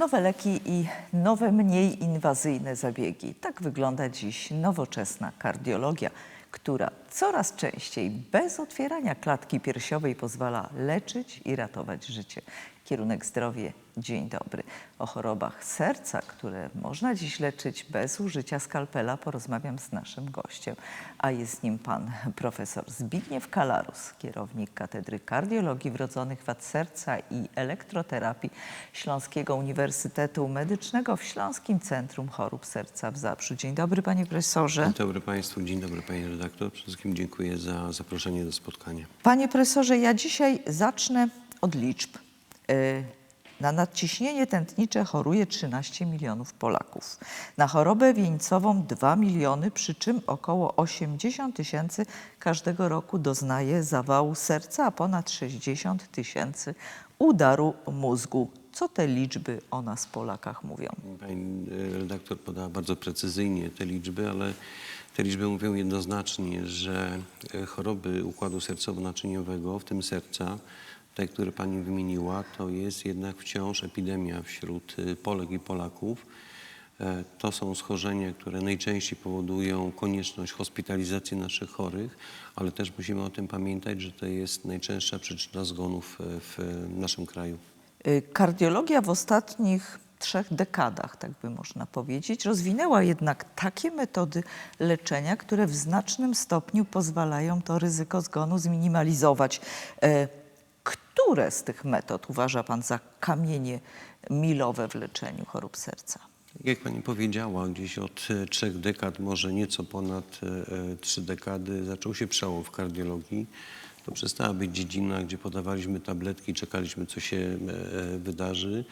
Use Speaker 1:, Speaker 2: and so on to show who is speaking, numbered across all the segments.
Speaker 1: Nowe leki i nowe, mniej inwazyjne zabiegi. Tak wygląda dziś nowoczesna kardiologia, która coraz częściej bez otwierania klatki piersiowej pozwala leczyć i ratować życie. Kierunek zdrowie, dzień dobry. O chorobach serca, które można dziś leczyć bez użycia skalpela, porozmawiam z naszym gościem. A jest nim pan profesor Zbigniew Kalarus, kierownik Katedry Kardiologii Wrodzonych Wad Serca i Elektroterapii Śląskiego Uniwersytetu Medycznego w Śląskim Centrum Chorób Serca w Zabrzu. Dzień dobry panie profesorze.
Speaker 2: Dzień dobry Państwu, dzień dobry Panie redaktor. Przede wszystkim dziękuję za zaproszenie do spotkania.
Speaker 1: Panie profesorze, ja dzisiaj zacznę od liczb. Y, Na nadciśnienie tętnicze choruje 13 milionów Polaków. Na chorobę wieńcową 2 miliony, przy czym około 80 tysięcy każdego roku doznaje zawału serca, a ponad 60 tysięcy udaru mózgu. Co te liczby o nas Polakach mówią?
Speaker 2: Pani e, redaktor podała bardzo precyzyjnie te liczby, ale te liczby mówią jednoznacznie, że e, choroby układu sercowo-naczyniowego, w tym serca, te, które Pani wymieniła, to jest jednak wciąż epidemia wśród e, Polek i Polaków. E, To są schorzenia, które najczęściej powodują konieczność hospitalizacji naszych chorych, ale też musimy o tym pamiętać, że to jest najczęstsza przyczyna zgonów e, w naszym kraju.
Speaker 1: Y, Kardiologia w ostatnich trzech dekadach, tak by można powiedzieć, rozwinęła jednak takie metody leczenia, które w znacznym stopniu pozwalają to ryzyko zgonu zminimalizować. Które z tych metod uważa Pan za kamienie milowe w leczeniu chorób serca?
Speaker 2: Jak pani powiedziała, gdzieś od e, trzech dekad, może nieco ponad e, e, trzy dekady, zaczął się przełom w kardiologii. To przestała być dziedzina, gdzie podawaliśmy tabletki, czekaliśmy, co się wydarzy.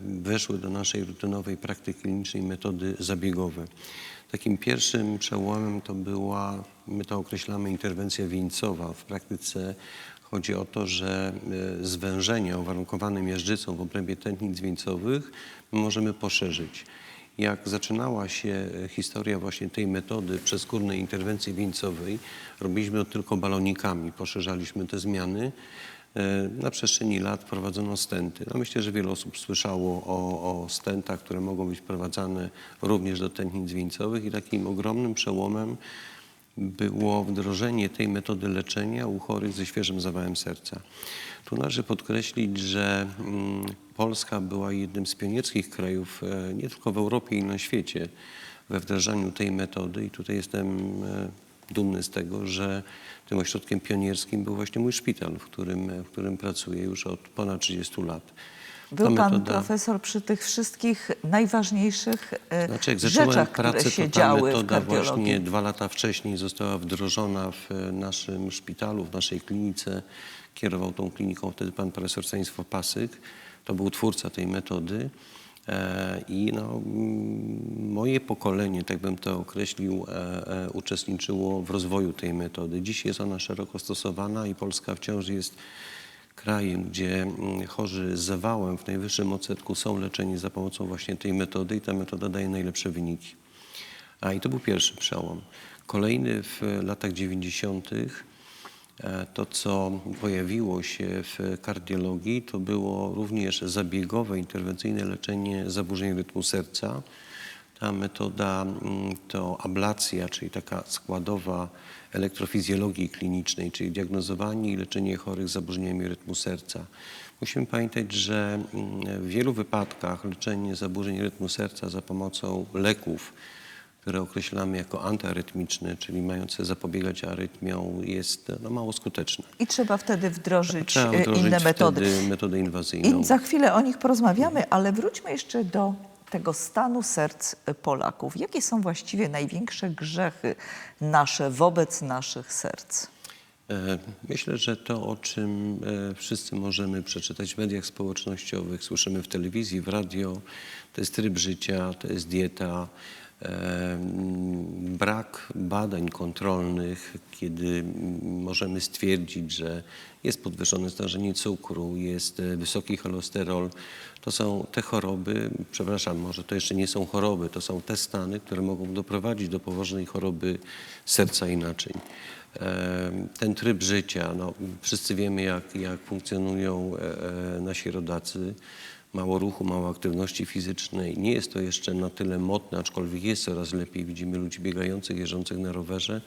Speaker 2: Weszły do naszej rutynowej praktyki klinicznej metody zabiegowe. Takim pierwszym przełomem to była, my to określamy, interwencja wieńcowa. W praktyce Chodzi o to, że e, zwężenia uwarunkowane miażdżycą w obrębie tętnic wieńcowych my możemy poszerzyć. Jak zaczynała się e, historia właśnie tej metody przeskórnej interwencji wieńcowej, robiliśmy to tylko balonikami, poszerzaliśmy te zmiany. E, Na przestrzeni lat wprowadzono stenty. No myślę, że wiele osób słyszało o, o stentach, które mogą być wprowadzane również do tętnic wieńcowych i takim ogromnym przełomem było wdrożenie tej metody leczenia u chorych ze świeżym zawałem serca. Tu należy podkreślić, że mm, Polska była jednym z pionierskich krajów e, nie tylko w Europie i na świecie we wdrażaniu tej metody i tutaj jestem e, dumny z tego, że tym ośrodkiem pionierskim był właśnie mój szpital, w którym, w którym pracuję już od ponad 30 lat.
Speaker 1: Był Pan
Speaker 2: metoda-
Speaker 1: profesor przy tych wszystkich najważniejszych e,
Speaker 2: Znaczy, jak zacząłem
Speaker 1: rzeczach, które
Speaker 2: pracę,
Speaker 1: się
Speaker 2: to ta
Speaker 1: działy
Speaker 2: metoda właśnie dwa lata wcześniej została wdrożona w e, naszym szpitalu, w naszej klinice. Kierował tą kliniką wtedy pan profesor Stanisław Pasyk. To był twórca tej metody. E, I no, mm, moje pokolenie, tak bym to określił, uczestniczyło w rozwoju tej metody. Dziś jest ona szeroko stosowana i Polska wciąż jest krajem, gdzie mm, chorzy z zawałem w najwyższym odsetku są leczeni za pomocą właśnie tej metody i ta metoda daje najlepsze wyniki. A i to był pierwszy przełom. Kolejny w latach 90. e, to, co pojawiło się w kardiologii, to było również zabiegowe, interwencyjne leczenie zaburzeń rytmu serca. Ta metoda mm, to ablacja, czyli taka składowa elektrofizjologii klinicznej, czyli diagnozowanie i leczenie chorych z zaburzeniami rytmu serca. Musimy pamiętać, że mm, w wielu wypadkach leczenie zaburzeń rytmu serca za pomocą leków, które określamy jako antyarytmiczne, czyli mające zapobiegać arytmiom, jest no, mało skuteczne.
Speaker 1: I trzeba wtedy wdrożyć,
Speaker 2: Trzeba
Speaker 1: e,
Speaker 2: wdrożyć
Speaker 1: inne metody.
Speaker 2: metodę inwazyjną.
Speaker 1: I za chwilę o nich porozmawiamy, ale wróćmy jeszcze do tego stanu serc Polaków. Jakie są właściwie największe grzechy nasze wobec naszych serc?
Speaker 2: E, Myślę, że to, o czym e, wszyscy możemy przeczytać w mediach społecznościowych, słyszymy w telewizji, w radio, to jest tryb życia, to jest dieta, brak badań kontrolnych, kiedy możemy stwierdzić, że jest podwyższone stężenie cukru, jest e, wysoki cholesterol. To są te choroby, przepraszam, może to jeszcze nie są choroby, to są te stany, które mogą doprowadzić do poważnej choroby serca i naczyń. Ten tryb życia, no, wszyscy wiemy jak, jak funkcjonują e, e, nasi rodacy. Mało ruchu, mało aktywności fizycznej. Nie jest to jeszcze na tyle motne, aczkolwiek jest coraz lepiej. Widzimy ludzi biegających, jeżdżących na rowerze.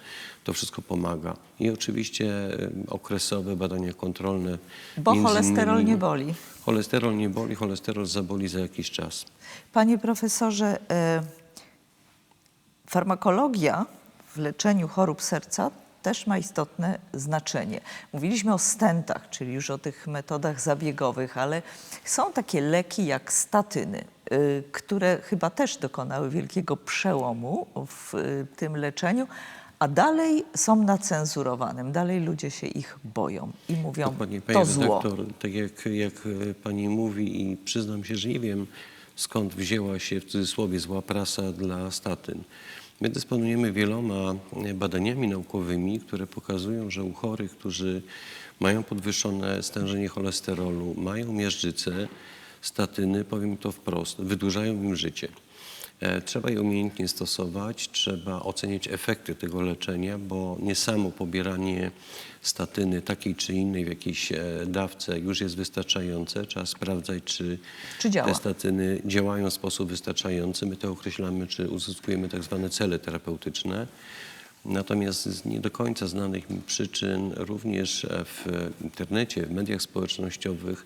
Speaker 2: To wszystko pomaga. I oczywiście e, okresowe badania kontrolne.
Speaker 1: Bo
Speaker 2: między
Speaker 1: cholesterol
Speaker 2: innymi-
Speaker 1: nie boli.
Speaker 2: Cholesterol nie boli, cholesterol zaboli za jakiś czas.
Speaker 1: Panie profesorze, e, farmakologia w leczeniu chorób serca też ma istotne znaczenie. Mówiliśmy o stentach, czyli już o tych metodach zabiegowych, ale są takie leki jak statyny, y, które chyba też dokonały wielkiego przełomu w y, tym leczeniu, a dalej są na cenzurowanym. Dalej ludzie się ich boją i mówią,
Speaker 2: Dokładnie,
Speaker 1: to
Speaker 2: panie
Speaker 1: zło.
Speaker 2: redaktor, tak jak, jak e, pani mówi i przyznam się, że nie wiem skąd wzięła się w cudzysłowie zła prasa dla statyn. My dysponujemy wieloma e, badaniami naukowymi, które pokazują, że u chorych, którzy mają podwyższone stężenie cholesterolu, mają miażdżycę, statyny, powiem to wprost, wydłużają im życie. E, Trzeba je umiejętnie stosować, trzeba oceniać efekty tego leczenia, bo nie samo pobieranie statyny takiej czy innej w jakiejś e, dawce już jest wystarczające. Trzeba sprawdzać, czy,
Speaker 1: Czy
Speaker 2: te statyny działają w sposób wystarczający. My to określamy, czy uzyskujemy tak zwane cele terapeutyczne. Natomiast z nie do końca znanych mi przyczyn również e, w internecie, w mediach społecznościowych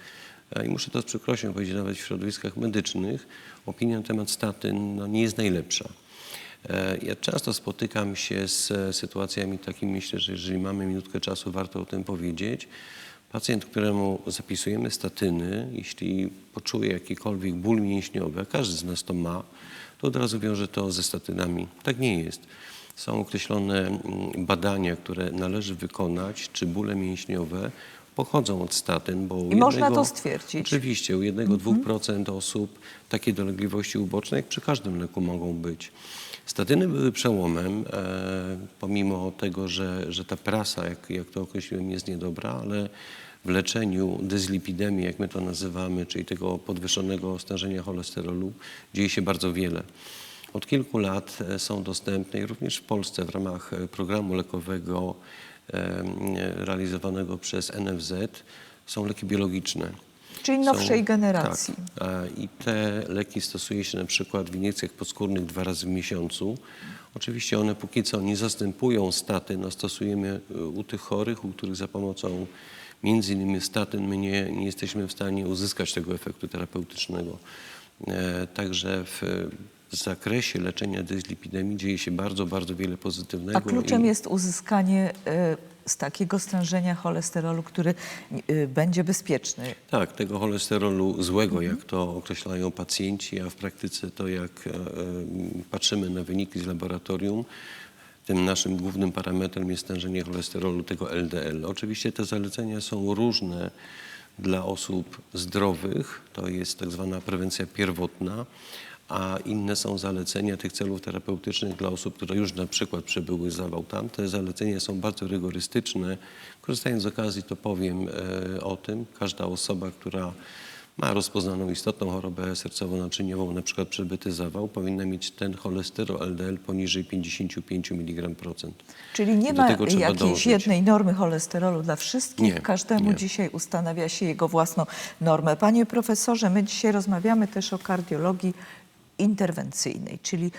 Speaker 2: i muszę to z przykrością powiedzieć, nawet w środowiskach medycznych, opinia na temat statyn no, nie jest najlepsza. E, Ja często spotykam się z e, sytuacjami takimi, myślę, że jeżeli mamy minutkę czasu, warto o tym powiedzieć. Pacjent, któremu zapisujemy statyny, jeśli poczuje jakikolwiek ból mięśniowy, a każdy z nas to ma, to od razu wiąże to ze statynami. Tak nie jest. Są określone mm, badania, które należy wykonać, czy bóle mięśniowe pochodzą od statyn, bo
Speaker 1: I można to stwierdzić.
Speaker 2: Oczywiście, u 1-2% osób takie dolegliwości uboczne, jak przy każdym leku, mogą być. Statyny były przełomem, e, pomimo tego, że, że ta prasa, jak, jak to określiłem, jest niedobra, ale w leczeniu dyslipidemii, jak my to nazywamy, czyli tego podwyższonego stężenia cholesterolu, dzieje się bardzo wiele. Od kilku lat e, są dostępne i również w Polsce w ramach e, programu lekowego realizowanego przez NFZ są leki biologiczne.
Speaker 1: Czyli nowszej generacji.
Speaker 2: Tak. I te leki stosuje się na przykład w iniekcjach podskórnych dwa razy w miesiącu. Oczywiście one póki co nie zastępują statyn, a stosujemy e, u tych chorych, u których za pomocą między innymi statyn my nie, nie jesteśmy w stanie uzyskać tego efektu terapeutycznego. E, Także w zakresie leczenia dyslipidemii dzieje się bardzo, bardzo wiele pozytywnego.
Speaker 1: A kluczem
Speaker 2: i-
Speaker 1: jest uzyskanie e, z takiego stężenia cholesterolu, który e, będzie bezpieczny.
Speaker 2: Tak, tego cholesterolu złego,
Speaker 1: Mhm.
Speaker 2: jak to określają pacjenci, a w praktyce to jak e, patrzymy na wyniki z laboratorium, tym naszym głównym parametrem jest stężenie cholesterolu, tego LDL. Oczywiście te zalecenia są różne dla osób zdrowych, to jest tak zwana prewencja pierwotna, a inne są zalecenia tych celów terapeutycznych dla osób, które już na przykład przebyły zawał. Tam te zalecenia są bardzo rygorystyczne. Korzystając z okazji, to powiem e, o tym. Każda osoba, która ma rozpoznaną istotną chorobę sercowo-naczyniową, na przykład przebyty zawał, powinna mieć ten cholesterol LDL poniżej 55 mg procent.
Speaker 1: Czyli nie
Speaker 2: Do
Speaker 1: ma jakiejś jednej normy cholesterolu dla wszystkich.
Speaker 2: Nie,
Speaker 1: Każdemu
Speaker 2: nie.
Speaker 1: dzisiaj ustanawia się jego własną normę. Panie profesorze, my dzisiaj rozmawiamy też o kardiologii interwencyjnej, czyli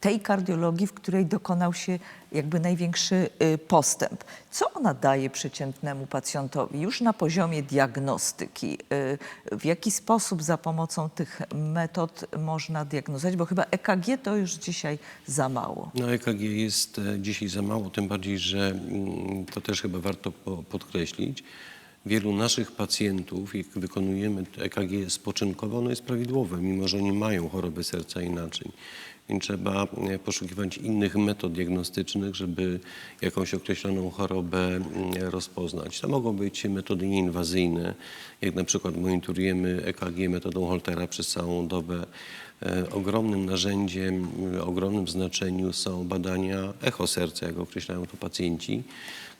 Speaker 1: tej kardiologii, w której dokonał się jakby największy y, postęp. Co ona daje przeciętnemu pacjentowi już na poziomie diagnostyki? Y, W jaki sposób za pomocą tych metod można diagnozować? Bo chyba EKG to już dzisiaj za mało.
Speaker 2: No EKG jest e, dzisiaj za mało, tym bardziej, że mm, to też chyba warto po- podkreślić. Wielu naszych pacjentów, jak wykonujemy EKG spoczynkowo, ono jest prawidłowe, mimo że oni mają chorobę serca inaczej. Więc trzeba e, poszukiwać innych metod diagnostycznych, żeby jakąś określoną chorobę mm, rozpoznać. To mogą być metody nieinwazyjne, jak na przykład monitorujemy EKG metodą Holtera przez całą dobę. E, Ogromnym narzędziem, ogromnym znaczeniu są badania echo serca, jak określają to pacjenci,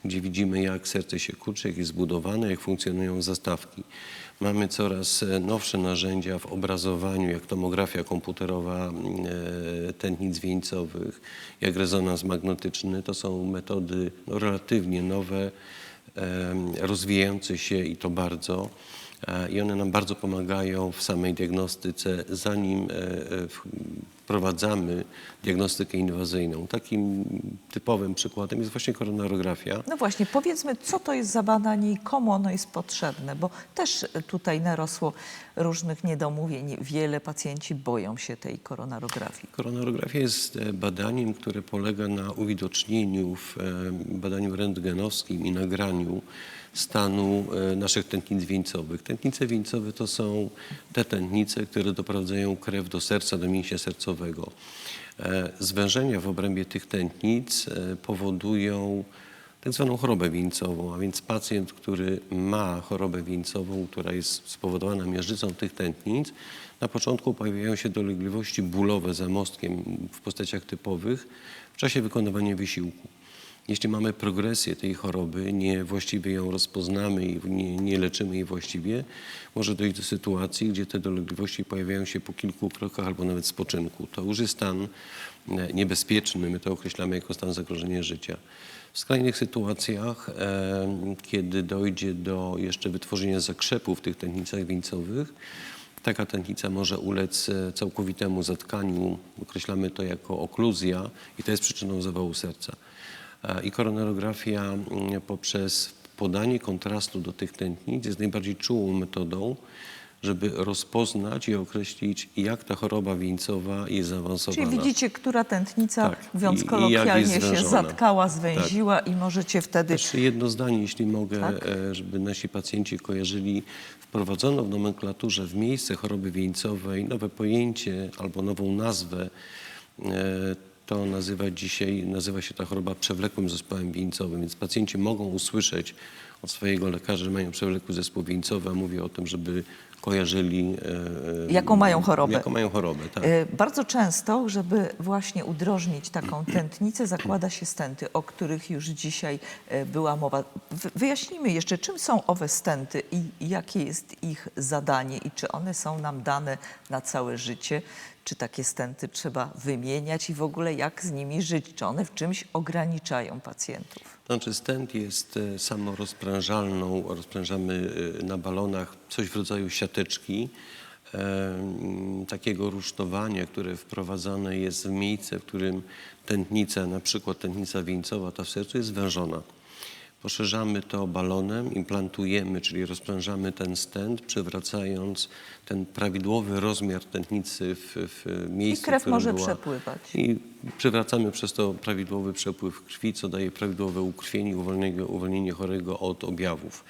Speaker 2: gdzie widzimy jak serce się kurczy, jak jest zbudowane, jak funkcjonują zastawki. Mamy coraz e, nowsze narzędzia w obrazowaniu, jak tomografia komputerowa e, tętnic wieńcowych, jak rezonans magnetyczny. To są metody no, relatywnie nowe, em, rozwijające się i to bardzo. E, I one nam bardzo pomagają w samej diagnostyce, zanim e, e, wprowadzamy diagnostykę inwazyjną. Takim typowym przykładem jest właśnie koronarografia.
Speaker 1: No właśnie, powiedzmy, co to jest za badanie i komu ono jest potrzebne, bo też tutaj narosło różnych niedomówień. Wiele pacjenci boją się tej koronarografii.
Speaker 2: Koronarografia jest badaniem, które polega na uwidocznieniu w badaniu rentgenowskim i nagraniu stanu e, naszych tętnic wieńcowych. Tętnice wieńcowe to są te tętnice, które doprowadzają krew do serca, do mięśnia sercowego. E, Zwężenia w obrębie tych tętnic e, powodują tak zwaną chorobę wieńcową, a więc pacjent, który ma chorobę wieńcową, która jest spowodowana miażdżycą tych tętnic, na początku pojawiają się dolegliwości bólowe za mostkiem w postaciach typowych w czasie wykonywania wysiłku. Jeśli mamy progresję tej choroby, niewłaściwie ją rozpoznamy i nie, nie leczymy jej właściwie, może dojść do sytuacji, gdzie te dolegliwości pojawiają się po kilku krokach albo nawet spoczynku. To już jest stan e, niebezpieczny, my to określamy jako stan zagrożenia życia. W skrajnych sytuacjach, e, kiedy dojdzie do jeszcze wytworzenia zakrzepów w tych tętnicach wieńcowych, taka tętnica może ulec e, całkowitemu zatkaniu, określamy to jako okluzja i to jest przyczyną zawału serca. E, I koronarografia mm, poprzez podanie kontrastu do tych tętnic jest najbardziej czułą metodą, żeby rozpoznać i określić, jak ta choroba wieńcowa jest zaawansowana.
Speaker 1: Czyli widzicie, która tętnica,
Speaker 2: Tak.
Speaker 1: mówiąc kolokwialnie, się zatkała, zwęziła i możecie wtedy...
Speaker 2: Jeszcze jedno zdanie, jeśli mogę,
Speaker 1: Tak.
Speaker 2: e, żeby nasi pacjenci kojarzyli. Wprowadzono w nomenklaturze w miejsce choroby wieńcowej nowe pojęcie albo nową nazwę. To nazywa dzisiaj, nazywa się ta choroba przewlekłym zespołem wieńcowym, więc pacjenci mogą usłyszeć od swojego lekarza, że mają przewlekły zespół wieńcowy, a mówię o tym, żeby kojarzyli... e,
Speaker 1: Jaką mają chorobę.
Speaker 2: Jaką mają chorobę, tak.
Speaker 1: E, Bardzo często, żeby właśnie udrożnić taką tętnicę, zakłada się stenty, o których już dzisiaj e, była mowa. Wy- Wyjaśnijmy jeszcze, czym są owe stenty i jakie jest ich zadanie i czy one są nam dane na całe życie, czy takie stenty trzeba wymieniać i w ogóle jak z nimi żyć, czy one w czymś ograniczają pacjentów.
Speaker 2: Znaczy stent jest e, samorozprężalną, rozprężamy e, na balonach coś w rodzaju siateczki, e, takiego rusztowania, które wprowadzane jest w miejsce, w którym tętnica, na przykład tętnica wieńcowa, ta w sercu jest zwężona. Poszerzamy to balonem, implantujemy, czyli rozprężamy ten stent, przywracając ten prawidłowy rozmiar tętnicy w, w miejscu,
Speaker 1: I krew
Speaker 2: którym
Speaker 1: może
Speaker 2: była.
Speaker 1: przepływać.
Speaker 2: I przywracamy przez to prawidłowy przepływ krwi, co daje prawidłowe ukrwienie i uwolnienie, uwolnienie chorego od objawów.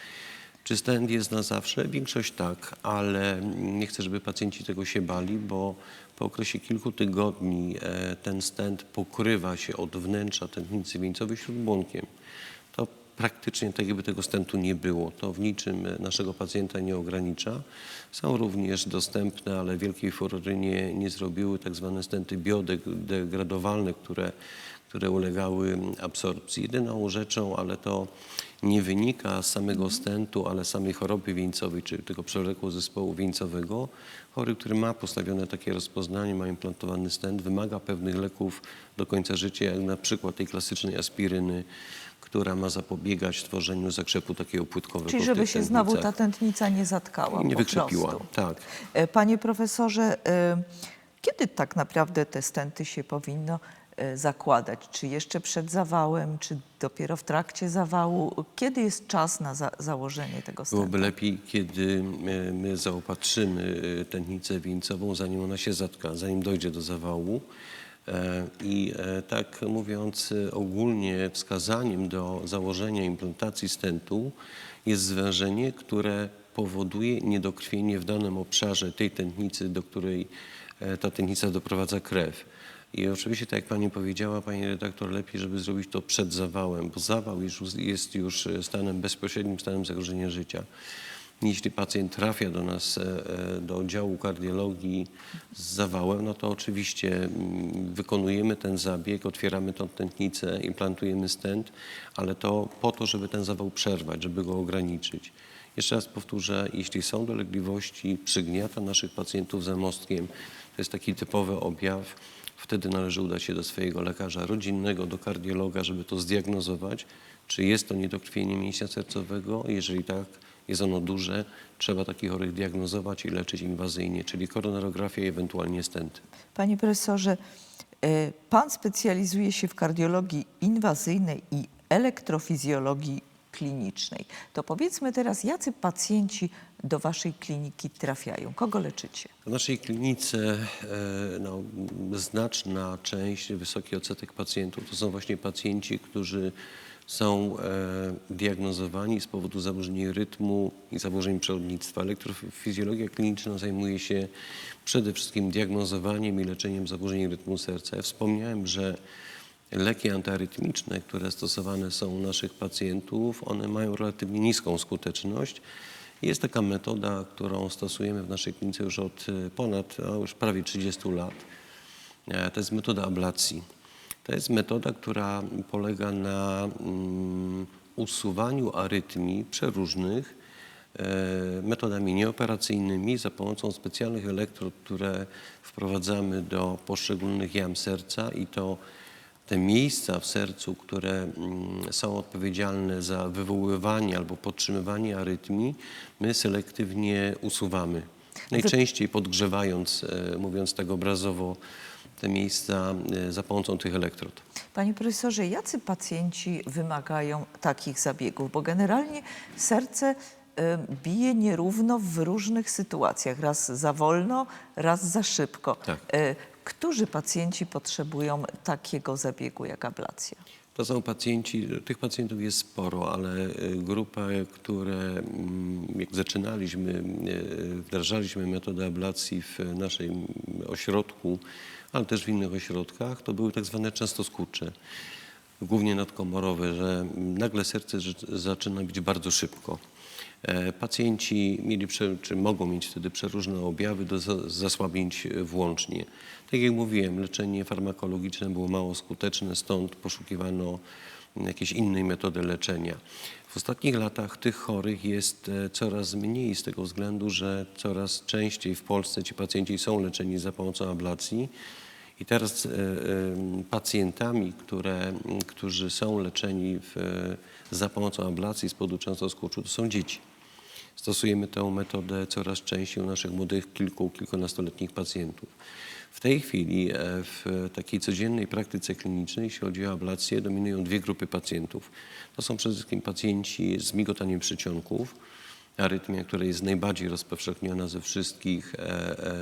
Speaker 2: Czy stent jest na zawsze? Większość tak, ale nie chcę, żeby pacjenci tego się bali, bo po okresie kilku tygodni e, ten stent pokrywa się od wnętrza tętnicy wieńcowej śródbłonkiem. Praktycznie tak jakby tego stentu nie było. To w niczym e, naszego pacjenta nie ogranicza. Są również dostępne, ale wielkiej furory nie, nie zrobiły tak zwane stenty biodegradowalne, które, które ulegały absorpcji. Jedyną rzeczą, ale to nie wynika z samego stentu, ale z samej choroby wieńcowej, czy tego przewlekłego zespołu wieńcowego. Chory, który ma postawione takie rozpoznanie, ma implantowany stent, wymaga pewnych leków do końca życia, jak na przykład tej klasycznej aspiryny, która ma zapobiegać tworzeniu zakrzepu takiego płytkowego
Speaker 1: Czyli żeby się znowu ta tętnica nie zatkała
Speaker 2: Nie wykrzepiła,
Speaker 1: prostu.
Speaker 2: tak.
Speaker 1: E, Panie profesorze, e, kiedy tak naprawdę te stenty się powinno e, zakładać? Czy jeszcze przed zawałem, czy dopiero w trakcie zawału? Kiedy jest czas na za założenie tego stentu?
Speaker 2: Byłoby lepiej, kiedy my zaopatrzymy tętnicę wieńcową, zanim ona się zatka, zanim dojdzie do zawału. E, I e, tak mówiąc e, ogólnie, wskazaniem do założenia implantacji stentu jest zwężenie, które powoduje niedokrwienie w danym obszarze tej tętnicy, do której ta tętnica doprowadza krew. I oczywiście, tak jak Pani powiedziała, Pani redaktor, lepiej, żeby zrobić to przed zawałem, bo zawał jest już stanem bezpośrednim, stanem zagrożenia życia. Jeśli pacjent trafia do nas, e, e, do oddziału kardiologii z zawałem, no to oczywiście mm, wykonujemy ten zabieg, otwieramy tą tętnicę, implantujemy stent, ale to po to, żeby ten zawał przerwać, żeby go ograniczyć. Jeszcze raz powtórzę, jeśli są dolegliwości, przygniata naszych pacjentów za mostkiem, to jest taki typowy objaw, wtedy należy udać się do swojego lekarza rodzinnego, do kardiologa, żeby to zdiagnozować, czy jest to niedokrwienie mięśnia sercowego. Jeżeli tak, jest ono duże, trzeba takich chorych diagnozować i leczyć inwazyjnie, czyli koronarografia i ewentualnie stenty.
Speaker 1: Panie profesorze, e, pan specjalizuje się w kardiologii inwazyjnej i elektrofizjologii klinicznej. To powiedzmy teraz, jacy pacjenci do waszej kliniki trafiają? Kogo leczycie?
Speaker 2: W naszej klinice e, no, znaczna część, wysoki odsetek pacjentów to są właśnie pacjenci, którzy są e, diagnozowani z powodu zaburzeń rytmu i zaburzeń przewodnictwa. Elektrofizjologia kliniczna zajmuje się przede wszystkim diagnozowaniem i leczeniem zaburzeń rytmu serca. Ja wspomniałem, że leki antyarytmiczne, które stosowane są u naszych pacjentów, one mają relatywnie niską skuteczność. Jest taka metoda, którą stosujemy w naszej klinice już od e, ponad, już prawie 30 lat. E, To jest metoda ablacji. To jest metoda, która polega na mm, usuwaniu arytmii przeróżnych e, metodami nieoperacyjnymi za pomocą specjalnych elektrod, które wprowadzamy do poszczególnych jam serca i to te miejsca w sercu, które mm, są odpowiedzialne za wywoływanie albo podtrzymywanie arytmii, my selektywnie usuwamy. Najczęściej podgrzewając, e, mówiąc tak obrazowo, te miejsca e, za pomocą tych elektrod.
Speaker 1: Panie profesorze, jacy pacjenci wymagają takich zabiegów? Bo generalnie serce e, bije nierówno w różnych sytuacjach. Raz za wolno, raz za szybko.
Speaker 2: Tak.
Speaker 1: E, Którzy pacjenci potrzebują takiego zabiegu jak ablacja?
Speaker 2: To są pacjenci, tych pacjentów jest sporo, ale grupa, które mm, jak zaczynaliśmy, wdrażaliśmy metodę ablacji w naszym ośrodku, ale też w innych ośrodkach, to były tak zwane częstoskurcze, głównie nadkomorowe, że nagle serce zaczyna bić bardzo szybko. E, Pacjenci mieli, czy mogą mieć wtedy przeróżne objawy do za- zasłabień włącznie. Tak jak mówiłem, leczenie farmakologiczne było mało skuteczne, stąd poszukiwano jakiejś innej metody leczenia. W ostatnich latach tych chorych jest e, coraz mniej z tego względu, że coraz częściej w Polsce ci pacjenci są leczeni za pomocą ablacji. I teraz e, e, pacjentami, które, którzy są leczeni w, za pomocą ablacji z powodu częstoskurczu, to są dzieci. Stosujemy tę metodę coraz częściej u naszych młodych, kilku, kilkunastoletnich pacjentów. W tej chwili e, w takiej codziennej praktyce klinicznej, jeśli chodzi o ablację, dominują dwie grupy pacjentów. To są przede wszystkim pacjenci z migotaniem przycionków, arytmia, która jest najbardziej rozpowszechniona ze wszystkich e,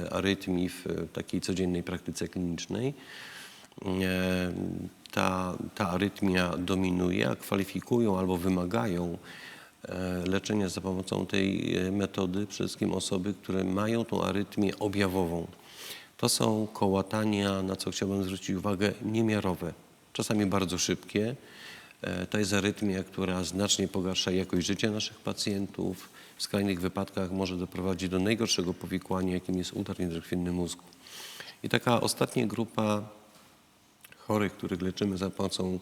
Speaker 2: e, arytmii w takiej codziennej praktyce klinicznej. Ta, ta arytmia dominuje, a kwalifikują albo wymagają leczenia za pomocą tej metody przede wszystkim osoby, które mają tą arytmię objawową. To są kołatania, na co chciałbym zwrócić uwagę, niemiarowe, czasami bardzo szybkie. E, To jest arytmia, która znacznie pogarsza jakość życia naszych pacjentów. W skrajnych wypadkach może doprowadzić do najgorszego powikłania, jakim jest udar niedrkwinny mózgu. I taka ostatnia grupa chorych, których leczymy za pomocą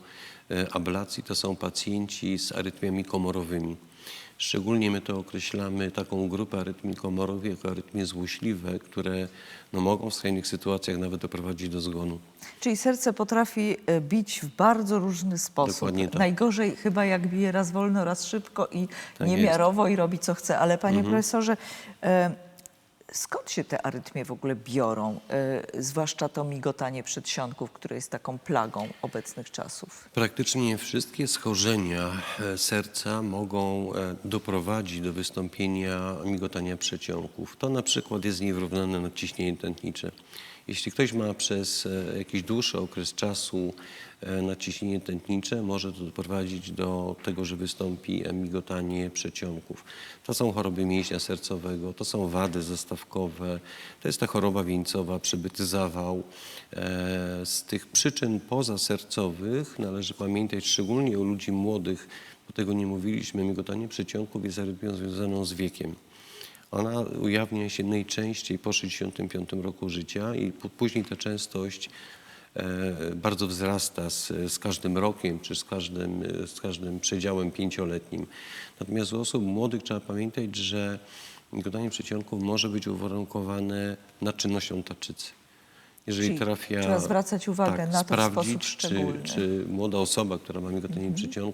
Speaker 2: e, ablacji, to są pacjenci z arytmiami komorowymi. Szczególnie my to określamy taką grupę arytmii komorowych jako arytmie złośliwe, które no, mogą w skrajnych sytuacjach nawet doprowadzić do zgonu.
Speaker 1: Czyli serce potrafi e, bić w bardzo różny sposób.
Speaker 2: Dokładnie tak.
Speaker 1: Najgorzej chyba jak bije raz wolno, raz szybko i
Speaker 2: Tak
Speaker 1: niemiarowo i robi co chce. Ale panie
Speaker 2: Mhm.
Speaker 1: profesorze, e, skąd się te arytmie w ogóle biorą? E, zwłaszcza to migotanie przedsionków, które jest taką plagą obecnych czasów.
Speaker 2: Praktycznie wszystkie schorzenia e, serca mogą e, doprowadzić do wystąpienia migotania przeciągów. To na przykład jest niewyrównane nadciśnienie tętnicze. Jeśli ktoś ma przez jakiś dłuższy okres czasu nadciśnienie tętnicze, może to doprowadzić do tego, że wystąpi e, migotanie przeciągów. To są choroby mięśnia sercowego, to są wady zastawkowe, to jest ta choroba wieńcowa, przybyty zawał. E, Z tych przyczyn pozasercowych należy pamiętać szczególnie u ludzi młodych, bo tego nie mówiliśmy, migotanie przeciągów jest arytmią związaną z wiekiem. Ona ujawnia się najczęściej po 65 roku życia i później ta częstość e, bardzo wzrasta z, z każdym rokiem czy z każdym, e, z każdym przedziałem pięcioletnim. Natomiast u osób młodych trzeba pamiętać, że migotanie przeciągów może być uwarunkowane nadczynnością tarczycy. Jeżeli
Speaker 1: Czyli
Speaker 2: trafia...
Speaker 1: trzeba zwracać uwagę
Speaker 2: tak,
Speaker 1: na to w sposób
Speaker 2: sprawdzić,
Speaker 1: szczególny.
Speaker 2: Czy, czy młoda osoba, która ma migotanie
Speaker 1: Mhm.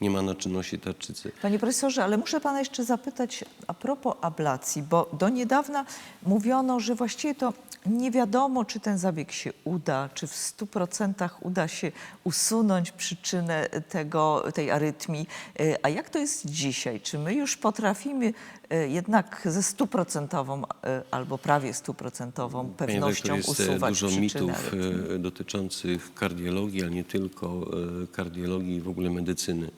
Speaker 2: nie ma naczynności tarczycy.
Speaker 1: Panie profesorze, ale muszę pana jeszcze zapytać a propos ablacji, bo do niedawna mówiono, że właściwie to nie wiadomo, czy ten zabieg się uda, czy w 100% uda się usunąć przyczynę tego, tej arytmii. E, A jak to jest dzisiaj? Czy my już potrafimy jednak ze stuprocentową e, albo prawie stuprocentową
Speaker 2: Panie
Speaker 1: pewnością
Speaker 2: redaktor, jest e,
Speaker 1: usuwać
Speaker 2: dużo mitów e, dotyczących kardiologii, ale nie tylko e, kardiologii i w ogóle medycyny.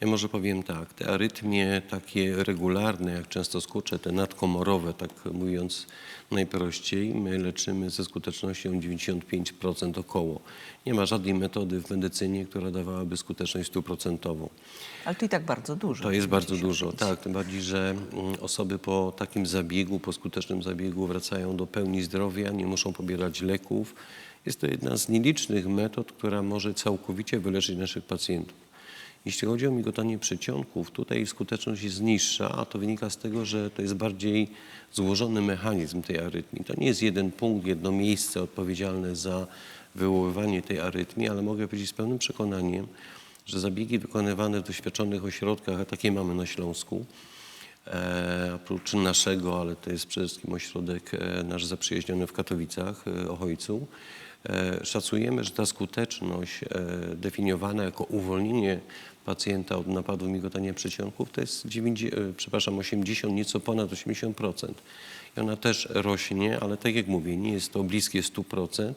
Speaker 2: Ja może powiem tak, te arytmie takie regularne, jak często skurcze, te nadkomorowe, tak mówiąc najprościej, my leczymy ze skutecznością 95% około. Nie ma żadnej metody w medycynie, która dawałaby skuteczność stuprocentową.
Speaker 1: Ale to i tak bardzo dużo.
Speaker 2: To jest bardzo
Speaker 1: 95.
Speaker 2: dużo, tak. Tym bardziej, że mm, osoby po takim zabiegu, po skutecznym zabiegu wracają do pełni zdrowia, nie muszą pobierać leków. Jest to jedna z nielicznych metod, która może całkowicie wyleczyć naszych pacjentów. Jeśli chodzi o migotanie przedsionków, tutaj skuteczność jest niższa, a to wynika z tego, że to jest bardziej złożony mechanizm tej arytmii. To nie jest jeden punkt, jedno miejsce odpowiedzialne za wywoływanie tej arytmii, ale mogę powiedzieć z pełnym przekonaniem, że zabiegi wykonywane w doświadczonych ośrodkach, a takie mamy na Śląsku, e, oprócz naszego, ale to jest przede wszystkim ośrodek e, nasz zaprzyjaźniony w Katowicach, e, Ochojcu, e, szacujemy, że ta skuteczność e, definiowana jako uwolnienie pacjenta od napadu migotania przedsionków to jest 90, e, przepraszam, 80, nieco ponad 80%. I ona też rośnie, ale tak jak mówię, nie jest to bliskie 100%,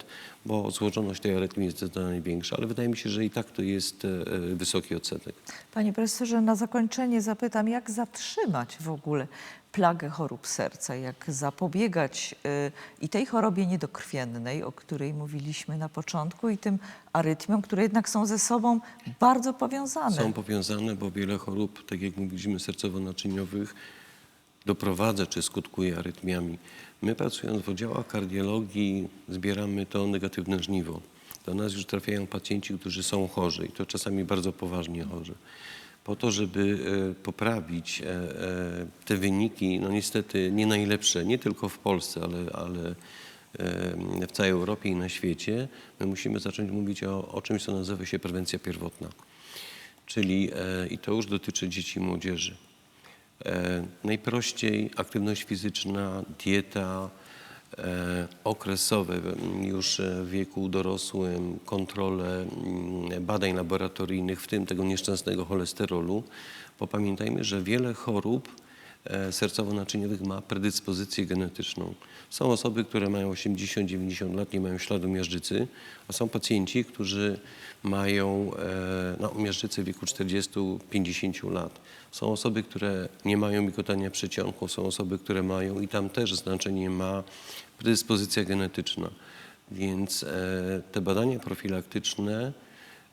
Speaker 2: bo złożoność tej arytmii jest zdecydowanie większa, ale wydaje mi się, że i tak to jest e, e, wysoki odsetek.
Speaker 1: Panie profesorze, na zakończenie zapytam, jak zatrzymać w ogóle plagę chorób serca, jak zapobiegać y, i tej chorobie niedokrwiennej, o której mówiliśmy na początku, i tym arytmiom, które jednak są ze sobą bardzo powiązane.
Speaker 2: Są powiązane, bo wiele chorób, tak jak mówiliśmy, sercowo-naczyniowych doprowadza czy skutkuje arytmiami. My pracując w oddziałach kardiologii zbieramy to negatywne żniwo. Do nas już trafiają pacjenci, którzy są chorzy i to czasami bardzo poważnie chorzy. Po to, żeby e, poprawić e, e, te wyniki, no niestety nie najlepsze, nie tylko w Polsce, ale, ale w całej Europie i na świecie, my musimy zacząć mówić o, o czymś, co nazywa się prewencja pierwotna. Czyli, i to już dotyczy dzieci i młodzieży, najprościej aktywność fizyczna, dieta, okresowe m, już e, w wieku dorosłym, kontrole mm, badań laboratoryjnych, w tym tego nieszczęsnego cholesterolu, bo pamiętajmy, że wiele chorób e, sercowo-naczyniowych ma predyspozycję genetyczną. Są osoby, które mają 80-90 lat, nie mają śladu miażdżycy, a są pacjenci, którzy mają e, no, miażdżycę w wieku 40-50 lat. Są osoby, które nie mają migotania przedsionku, są osoby, które mają i tam też znaczenie ma predyspozycja genetyczna. Więc e, te badania profilaktyczne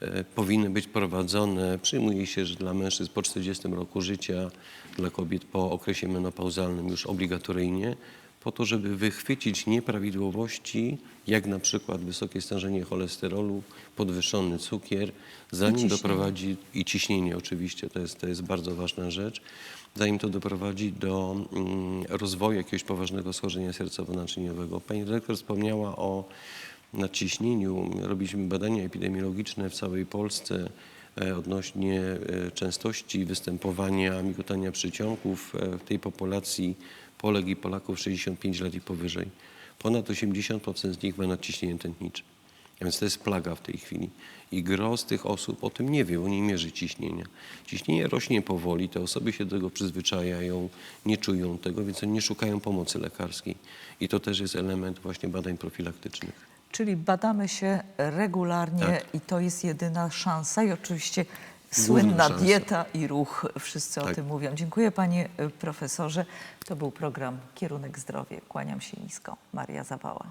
Speaker 2: e, powinny być prowadzone. Przyjmuje się, że dla mężczyzn po 40 roku życia, dla kobiet po okresie menopauzalnym już obligatoryjnie, po to, żeby wychwycić nieprawidłowości, jak na przykład wysokie stężenie cholesterolu, podwyższony cukier, zanim doprowadzi i ciśnienie oczywiście, to jest, to jest bardzo ważna rzecz, zanim to doprowadzi do mm, rozwoju jakiegoś poważnego schorzenia sercowo-naczyniowego. Pani dyrektor wspomniała o nadciśnieniu. Robiliśmy badania epidemiologiczne w całej Polsce e, odnośnie e, częstości występowania migotania przyciągów e, w tej populacji Polek i Polaków 65 lat i powyżej. Ponad 80% z nich ma nadciśnienie tętnicze. A więc to jest plaga w tej chwili. I gro z tych osób o tym nie wie, bo nie mierzy ciśnienia. Ciśnienie rośnie powoli, te osoby się do tego przyzwyczajają, nie czują tego, więc oni nie szukają pomocy lekarskiej. I to też jest element właśnie badań profilaktycznych.
Speaker 1: Czyli badamy się regularnie
Speaker 2: Tak.
Speaker 1: i to jest jedyna szansa i oczywiście słynna
Speaker 2: szansa.
Speaker 1: dieta i ruch. Wszyscy o
Speaker 2: Tak.
Speaker 1: tym mówią. Dziękuję panie y, profesorze. To był program Kierunek Zdrowie. Kłaniam się nisko. Maria Zawała.